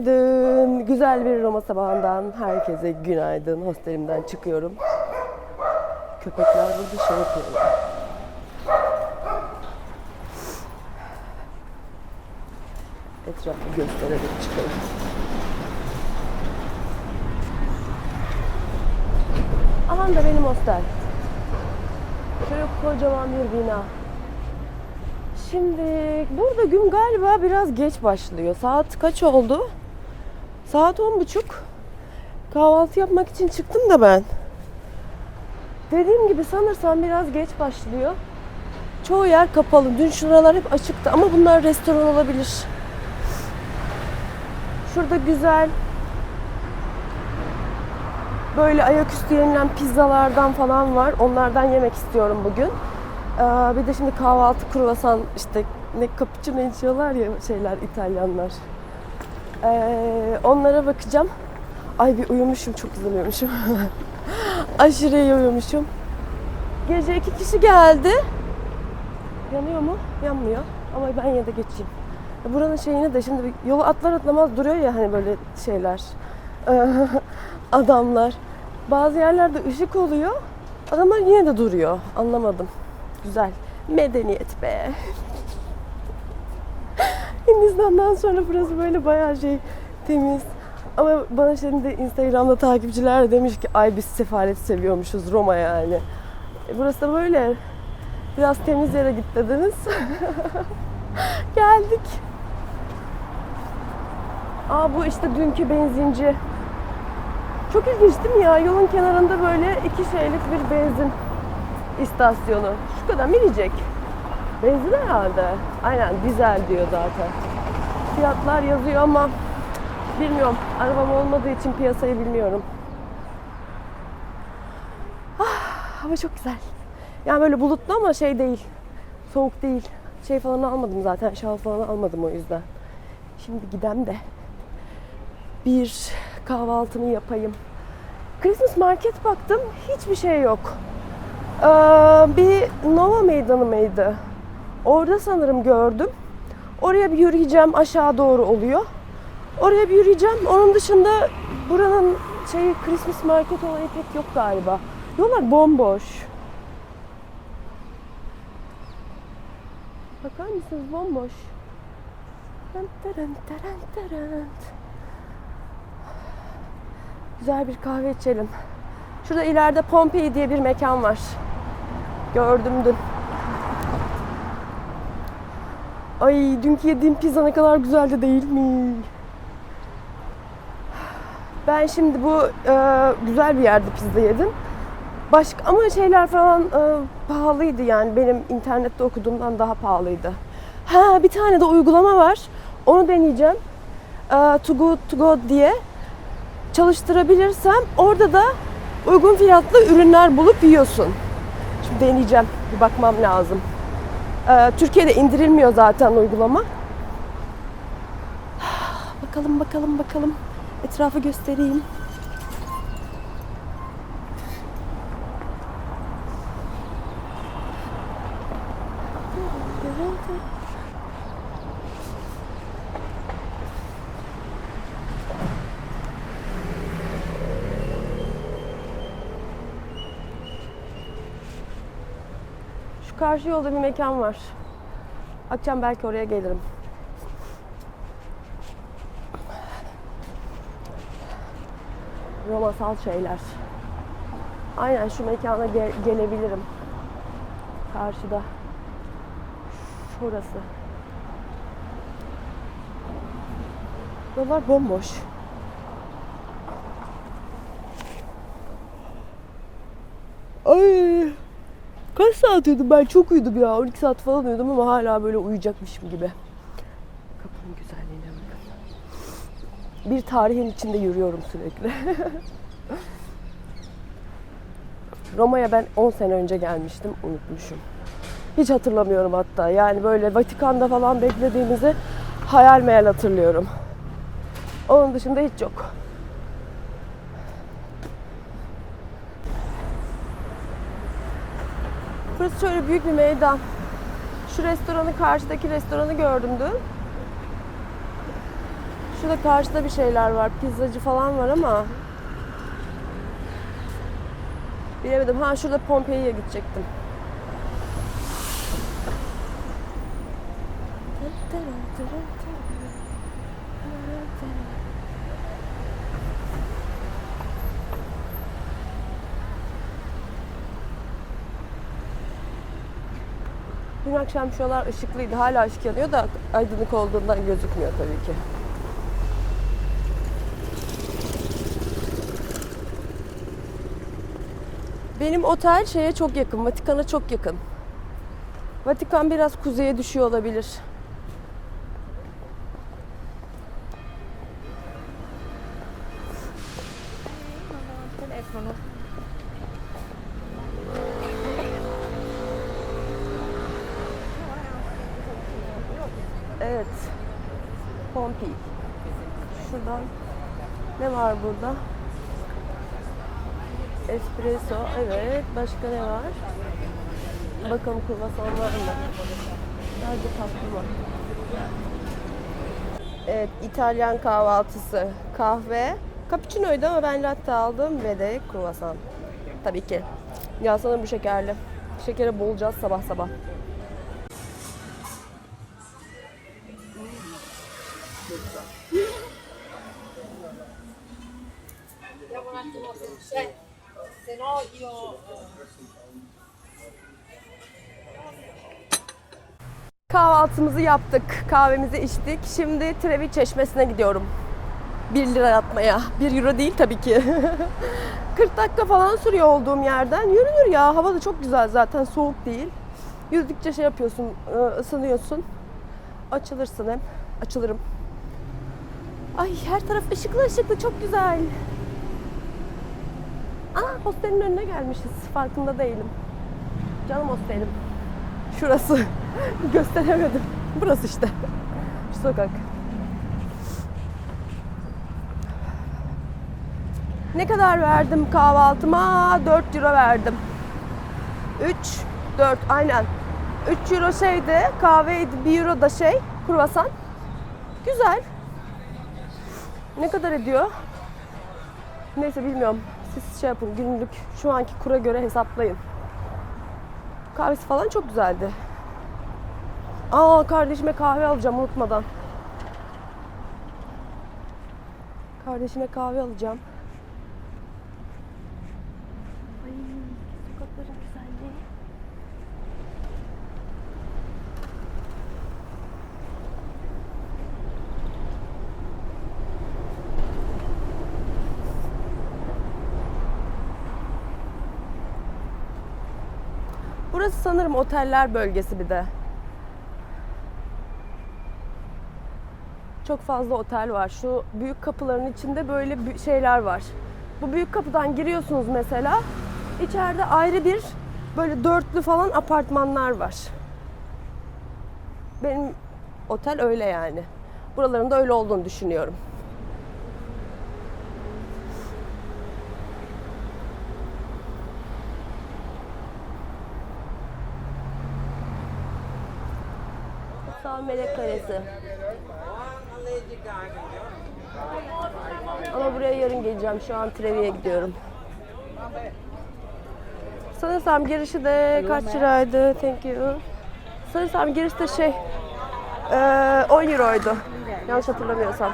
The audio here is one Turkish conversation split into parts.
Günaydın. Güzel bir Roma sabahından herkese günaydın. Hostelimden çıkıyorum. Köpekler burada şey yapıyorlar. Etrafı göstererek çıkalım. Aman da benim hostel. Şöyle kocaman bir bina. Şimdi burada gün galiba biraz geç başlıyor. Saat kaç oldu? Saat on buçuk. Kahvaltı yapmak için çıktım da ben. Dediğim gibi sanırsam biraz geç başlıyor. Çoğu yer kapalı. Dün şuralar hep açıktı ama bunlar restoran olabilir. Şurada güzel böyle ayaküstü yenilen pizzalardan falan var. Onlardan yemek istiyorum bugün. Ee, bir de şimdi kahvaltı kruvasan işte ne cappuccino içiyorlar ya şeyler İtalyanlar. Ee, onlara bakacağım. Ay bir uyumuşum çok güzel uyumuşum. Aşırı iyi uyumuşum. Gece iki kişi geldi. Yanıyor mu? Yanmıyor. Ama ben yine de geçeyim. Buranın şeyini de şimdi yolu atlar atlamaz duruyor ya hani böyle şeyler. Adamlar. Bazı yerlerde ışık oluyor. Adamlar yine de duruyor. Anlamadım. Güzel. Medeniyet be. Hindistan'dan sonra burası böyle bayağı şey temiz. Ama bana şimdi Instagram'da takipçiler de demiş ki ay biz sefalet seviyormuşuz Roma yani. E, burası da böyle. Biraz temiz yere git dediniz. Geldik. Aa bu işte dünkü benzinci. Çok ilginç değil mi ya? Yolun kenarında böyle iki şeylik bir benzin istasyonu. Şu kadar minicik. Benzin herhalde. Aynen dizel diyor zaten. Fiyatlar yazıyor ama bilmiyorum. Arabam olmadığı için piyasayı bilmiyorum. Ah, hava çok güzel. Yani böyle bulutlu ama şey değil. Soğuk değil. Şey falan almadım zaten. Şal falan almadım o yüzden. Şimdi gidem de bir kahvaltımı yapayım. Christmas market baktım. Hiçbir şey yok. Ee, bir Nova meydanı mıydı? Orada sanırım gördüm. Oraya bir yürüyeceğim. Aşağı doğru oluyor. Oraya bir yürüyeceğim. Onun dışında buranın şeyi Christmas market olayı pek yok galiba. Yollar bomboş. Bakar mısınız? Bomboş. Güzel bir kahve içelim. Şurada ileride Pompei diye bir mekan var. Gördüm dün. Ay dünkü yediğim pizza ne kadar güzeldi değil mi? Ben şimdi bu e, güzel bir yerde pizza yedim. Başka ama şeyler falan e, pahalıydı yani benim internette okuduğumdan daha pahalıydı. Ha bir tane de uygulama var. Onu deneyeceğim. E, Too Good To Go diye çalıştırabilirsem orada da uygun fiyatlı ürünler bulup yiyorsun. Şimdi deneyeceğim. Bir bakmam lazım. Ee, Türkiye'de indirilmiyor zaten uygulama. Bakalım bakalım bakalım. Etrafı göstereyim. Şu karşı yolda bir mekan var. Akşam belki oraya gelirim. Romasal şeyler. Aynen şu mekana gel- gelebilirim. Karşıda. Şurası. Yollar bomboş. Ay. Kaç saat uyudum ben? Çok uyudum ya. 12 saat falan uyudum ama hala böyle uyuyacakmışım gibi. Kapının güzelliğine bakın. Bir tarihin içinde yürüyorum sürekli. Roma'ya ben 10 sene önce gelmiştim. Unutmuşum. Hiç hatırlamıyorum hatta. Yani böyle Vatikan'da falan beklediğimizi hayal meyal hatırlıyorum. Onun dışında hiç yok. Burası şöyle büyük bir meydan. Şu restoranı karşıdaki restoranı gördüm dün. Şurada karşıda bir şeyler var. Pizzacı falan var ama bilemedim. Ha şurada Pompei'ye gidecektim. Dün akşam şuralar ışıklıydı. Hala ışık yanıyor da aydınlık olduğundan gözükmüyor tabii ki. Benim otel şeye çok yakın, Vatikan'a çok yakın. Vatikan biraz kuzeye düşüyor olabilir. telefono. Şuradan ne var burada? Espresso. Evet. Başka ne var? Bakalım kruvasan var mı? Nerede tatlı var? Evet. İtalyan kahvaltısı. Kahve. Cappuccino'ydu ama ben latte aldım ve de kruvasan. Tabii ki. Ya sanırım bu şekerli. Şekere bolacağız sabah sabah. Kahvaltımızı yaptık, kahvemizi içtik. Şimdi Trevi Çeşmesi'ne gidiyorum. 1 lira atmaya. 1 euro değil tabii ki. 40 dakika falan sürüyor olduğum yerden. Yürünür ya. Hava da çok güzel zaten. Soğuk değil. Yürüdükçe şey yapıyorsun, ı, ısınıyorsun. Açılırsın hem. Açılırım. Ay her taraf ışıklı ışıklı çok güzel. Aa hostelin önüne gelmişiz. Farkında değilim. Canım hostelim. Şurası. Gösteremedim. Burası işte. Şu sokak. Ne kadar verdim kahvaltıma? 4 euro verdim. 3, 4 aynen. 3 euro şeydi, kahveydi, 1 euro da şey, kruvasan. Güzel. Ne kadar ediyor? Neyse bilmiyorum. Siz şey yapın günlük şu anki kura göre hesaplayın. Kahvesi falan çok güzeldi. Aa kardeşime kahve alacağım unutmadan. Kardeşime kahve alacağım. Ay sokakların güzelliği. Burası sanırım oteller bölgesi bir de. Çok fazla otel var. Şu büyük kapıların içinde böyle şeyler var. Bu büyük kapıdan giriyorsunuz mesela. İçeride ayrı bir böyle dörtlü falan apartmanlar var. Benim otel öyle yani. Buraların da öyle olduğunu düşünüyorum. Sağ melek karesi. Ama buraya yarın geleceğim. Şu an Trevi'ye gidiyorum. Sanırsam girişi de kaç liraydı? Thank you. Sanırsam girişi de şey eee 10 euroydu. Yanlış hatırlamıyorsam.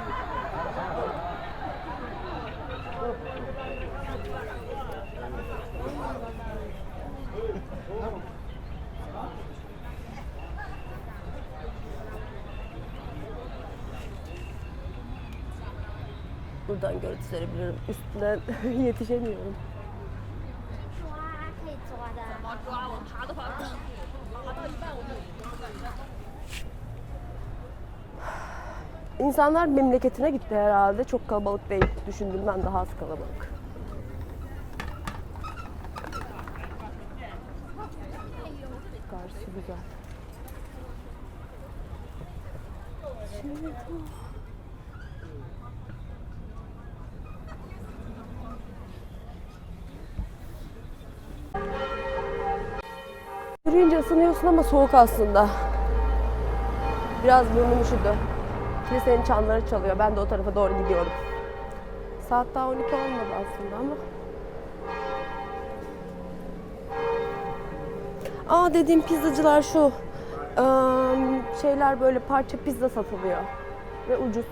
gösterebilirim. Üstünden yetişemiyorum. İnsanlar memleketine gitti herhalde. Çok kalabalık değil. Düşündüğümden daha az kalabalık. Isınıyorsun ama soğuk aslında. Biraz burnum üşüdü. Kilisenin çanları çalıyor. Ben de o tarafa doğru gidiyorum. Saat daha 12 olmadı aslında ama. Aa dediğim pizzacılar şu. Eee, şeyler böyle parça pizza satılıyor. Ve ucuz.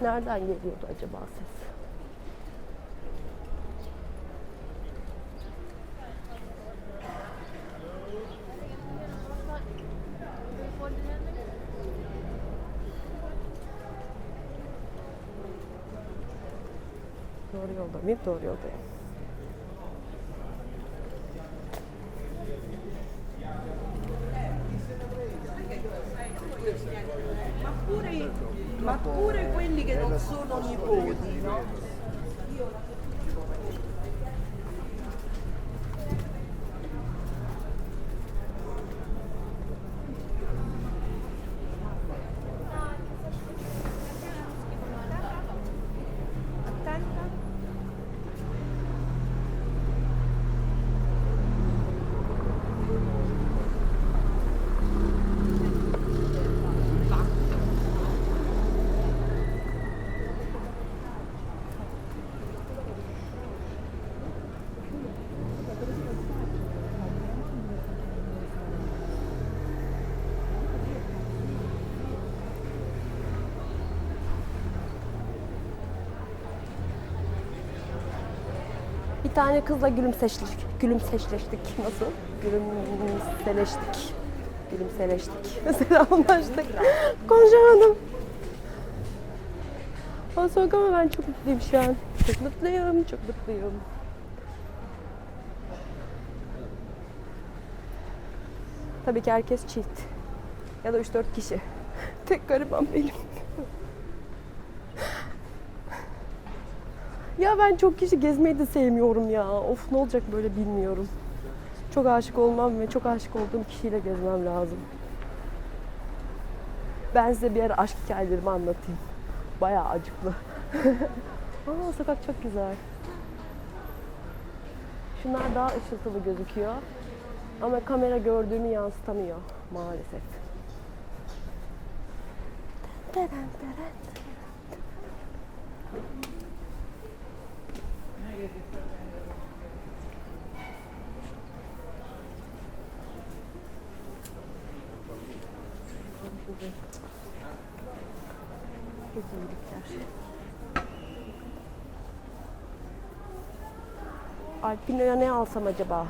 Nereden geliyordu acaba ses? Doğru yolda mıyım? Doğru yoldayım. Pure quelli che non sono nipoti, no? Bir tane kızla gülümseştik. Gülümseşleştik. Nasıl? Gülümseleştik. Gülümseleştik. Selamlaştık. Konuşamadım. O soğuk ama ben çok mutluyum şu an. Çok mutluyum, çok mutluyum. Tabii ki herkes çift. Ya da 3-4 kişi. Tek gariban benim. Ya ben çok kişi gezmeyi de sevmiyorum ya. Of ne olacak böyle bilmiyorum. Çok aşık olmam ve çok aşık olduğum kişiyle gezmem lazım. Ben size bir ara aşk hikayelerimi anlatayım. Bayağı acıklı. Aa sokak çok güzel. Şunlar daha ışıltılı gözüküyor. Ama kamera gördüğümü yansıtamıyor maalesef. Deren deren. Güzellikler. Alpino'ya ne alsam acaba?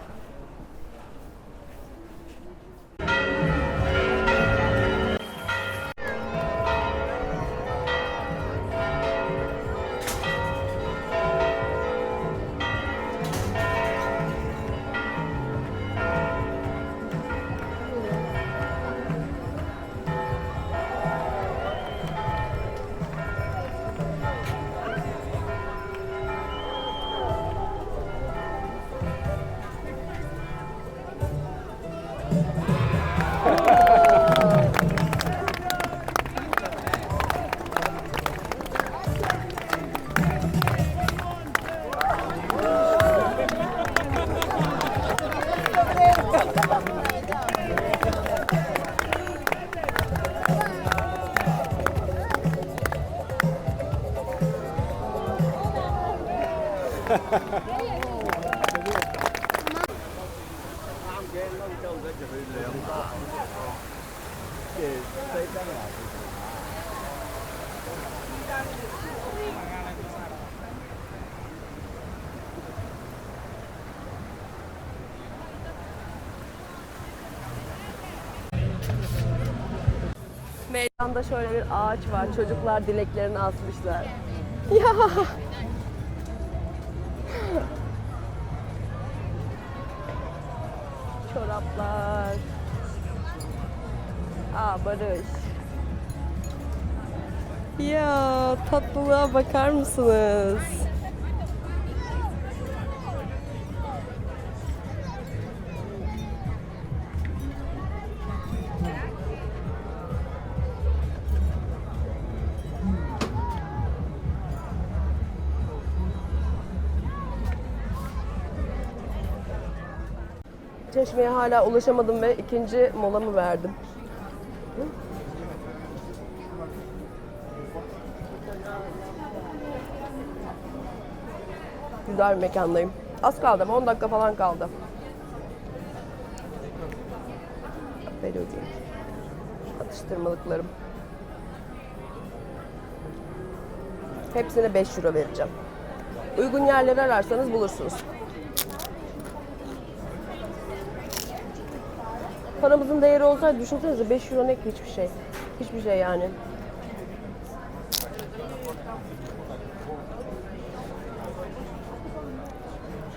Meydanda şöyle bir ağaç var. Çocuklar dileklerini asmışlar. Ya. Çoraplar. Aa Barış. Ya tatlılığa bakar mısınız? Çeşmeye hala ulaşamadım ve ikinci molamı verdim. Güzel bir mekandayım. Az kaldı ama 10 dakika falan kaldı. Veriyorum. Atıştırmalıklarım. Hepsine 5 euro vereceğim. Uygun yerleri ararsanız bulursunuz. Paramızın değeri olsaydı düşünsenize 5 euro ne ki hiçbir şey. Hiçbir şey yani.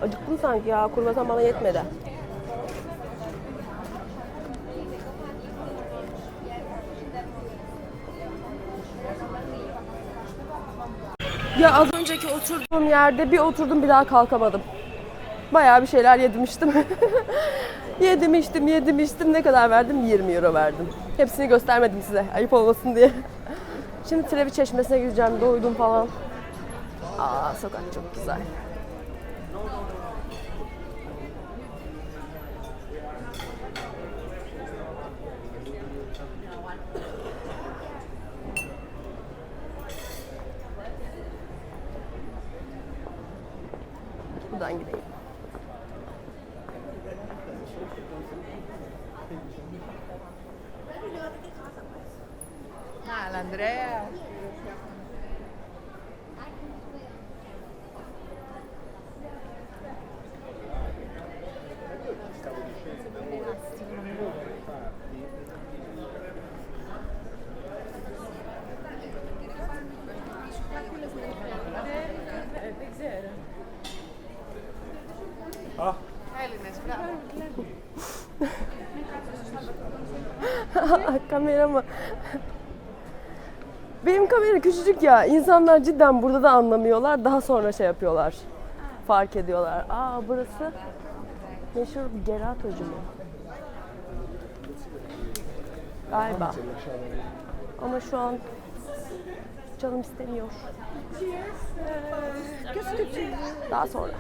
Acıktım sanki ya. Kurbasan bana yetmedi. Ya az önceki oturduğum yerde bir oturdum bir daha kalkamadım. Bayağı bir şeyler yedim içtim. yedim içtim yedim içtim. Ne kadar verdim? 20 euro verdim. Hepsini göstermedim size ayıp olmasın diye. Şimdi Trevi Çeşmesi'ne gideceğim. Doydum falan. Aa sokak çok güzel. Buradan gideyim. Ah, l'Andrea. Kamera mı? Benim kamera küçücük ya. İnsanlar cidden burada da anlamıyorlar. Daha sonra şey yapıyorlar. Fark ediyorlar. Aa burası meşhur bir geratocu mu? Galiba. Ama şu an canım istemiyor. Daha sonra.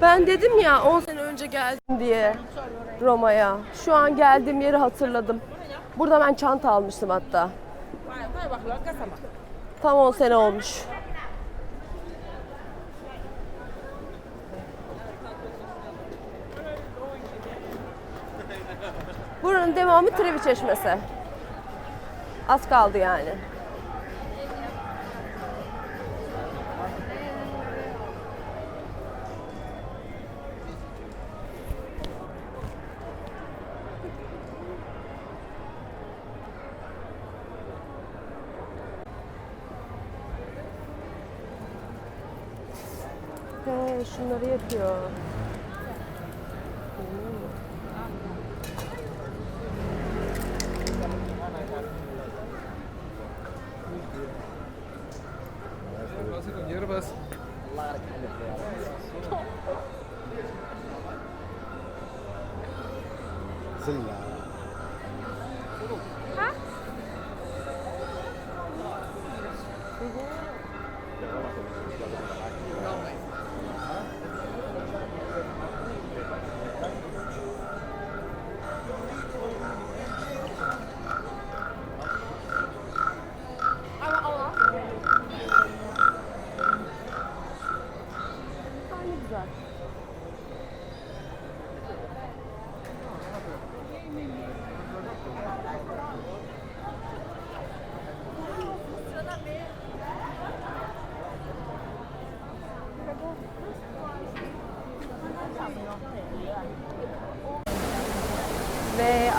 Ben dedim ya 10 sene önce geldim diye Roma'ya. Şu an geldiğim yeri hatırladım. Burada ben çanta almıştım hatta. Tam 10 sene olmuş. Buranın devamı Trevi Çeşmesi. Az kaldı yani. Şunları yapıyor.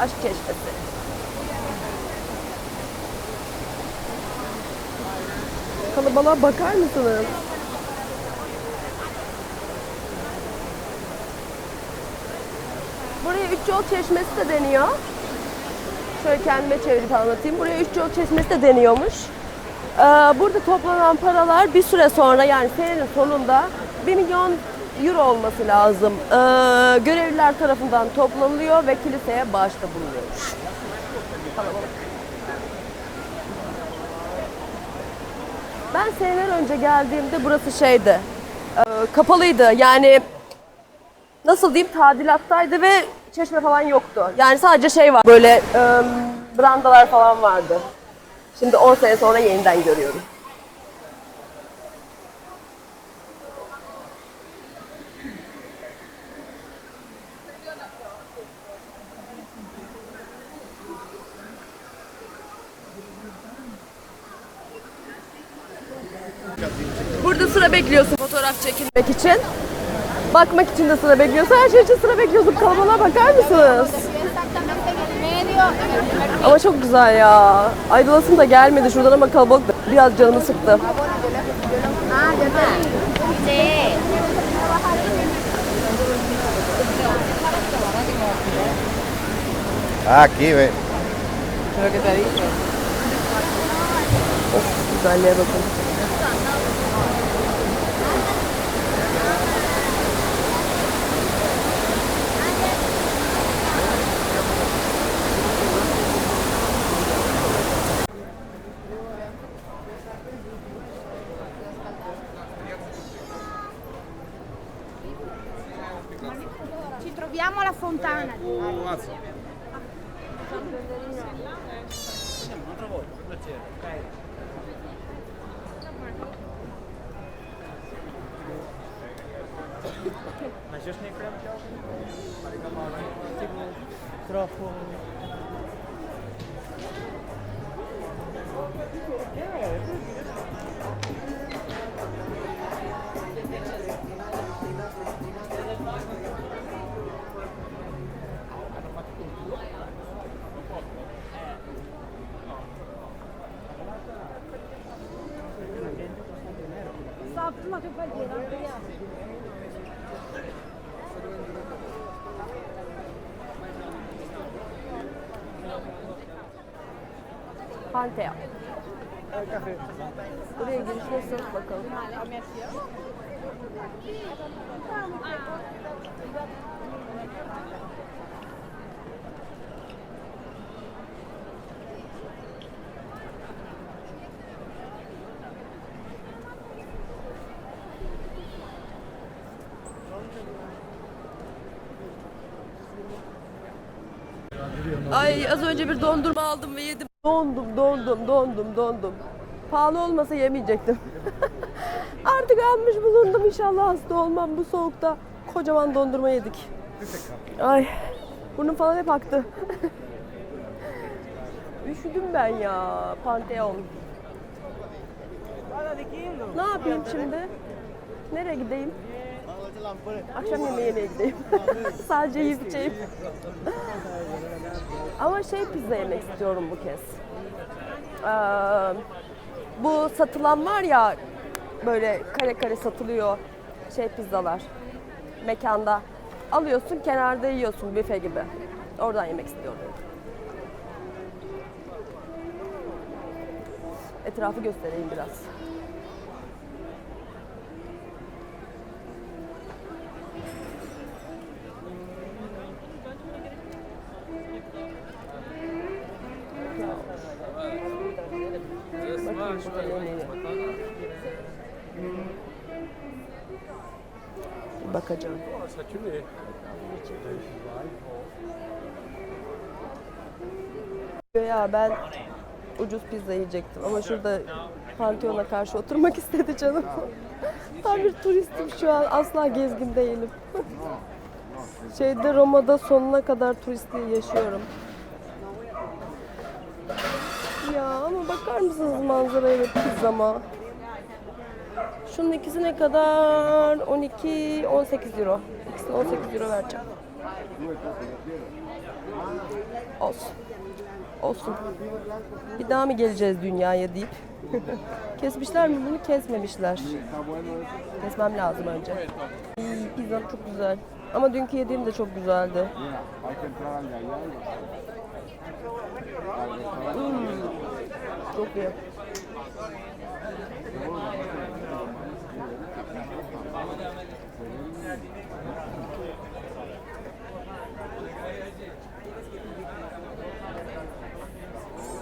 Aşk çeşmesi. Kalabalığa bakar mısınız? Buraya üç yol çeşmesi de deniyor. Şöyle kendime çevirip anlatayım. Buraya üç yol çeşmesi de deniyormuş. Ee, burada toplanan paralar bir süre sonra yani senenin sonunda 1 milyon euro olması lazım. Ee, görevliler tarafından toplanılıyor ve kiliseye bağışta bulunuyormuş. Kalabalık. Ben seneler önce geldiğimde burası şeydi, e, kapalıydı. Yani nasıl diyeyim tadilattaydı ve çeşme falan yoktu. Yani sadece şey var böyle e, brandalar falan vardı. Şimdi 10 sene sonra yeniden görüyorum. Burada sıra bekliyorsun fotoğraf çekilmek için. Bakmak için de sıra bekliyorsun. Her şey için sıra bekliyorsun. Kalabalığa bakar mısınız? Ama çok güzel ya. Aydolasım da gelmedi şuradan ama kalabalık biraz canımı sıktı. Ah, yo te Sí. Ah, aquí ve. Güzelliğe bakın. у Атса. Gracias. Ay az önce bir dondurma aldım ve yedim. Dondum, dondum, dondum, dondum. Pahalı olmasa yemeyecektim. Artık almış bulundum inşallah hasta olmam bu soğukta. Kocaman dondurma yedik. Ay burnum falan hep aktı. Üşüdüm ben ya. Panteon. Ne yapayım şimdi? Nereye gideyim? Akşam yemeği yemeye gideyim. Sadece yiyip içeyim. Ama şey pizza yemek istiyorum bu kez. Ee, bu satılan var ya böyle kare kare satılıyor şey pizzalar mekanda. Alıyorsun kenarda yiyorsun büfe gibi. Oradan yemek istiyorum. Etrafı göstereyim biraz. Bakacağım. Ya ben ucuz pizza yiyecektim ama şurada Pantheon'a karşı oturmak istedi canım. Tam bir turistim şu an. Asla gezgin değilim. Şeyde Roma'da sonuna kadar turistliği yaşıyorum. Ya ama bakar mısınız manzaraya ve pizzama? Şunun ikisi ne kadar? 12, 18 euro. İkisine 18 euro vereceğim. Olsun. Olsun. Bir daha mı geleceğiz dünyaya deyip. Kesmişler mi bunu? Kesmemişler. Kesmem lazım önce. İyi, pizza çok güzel. Ama dünkü yediğim de çok güzeldi. Hmm, Çok iyi.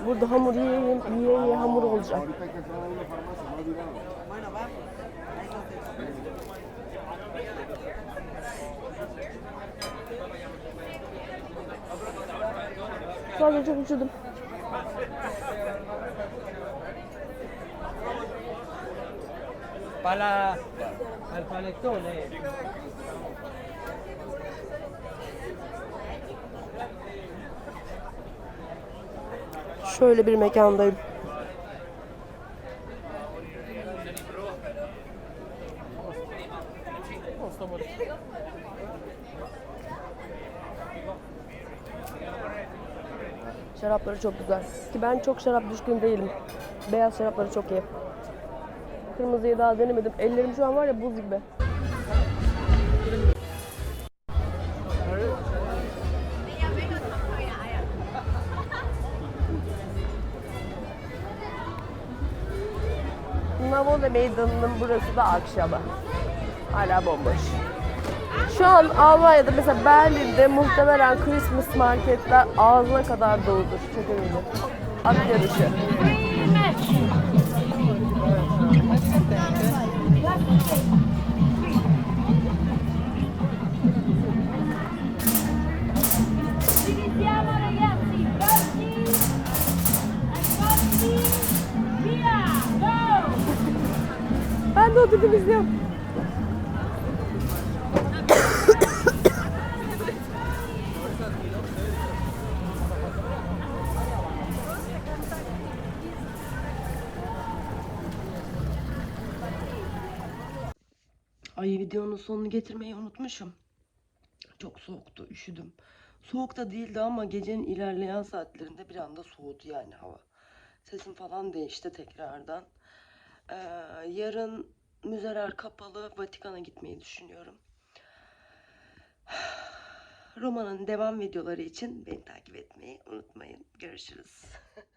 Burada hamur yiyeyim, yiye yiye hamur olacak. Sadece çok üşüdüm. Para al panettone. Şöyle bir mekandayım. Şarapları çok güzel. Ki ben çok şarap düşkün değilim. Beyaz şarapları çok iyi. Kırmızıyı daha denemedim. Ellerim şu an var ya buz gibi. Navole Meydanı'nın burası da akşamı. Hala bomboş. Şu an Almanya'da mesela Berlin'de muhtemelen Christmas marketler ağzına kadar doludur. Çok eminim. At yarışı. Oturdum izliyorum. Ay videonun sonunu getirmeyi unutmuşum. Çok soğuktu, üşüdüm. Soğuk da değildi ama gecenin ilerleyen saatlerinde bir anda soğudu yani hava. Sesim falan değişti tekrardan. Ee, yarın müzeler kapalı. Vatikan'a gitmeyi düşünüyorum. Roma'nın devam videoları için beni takip etmeyi unutmayın. Görüşürüz.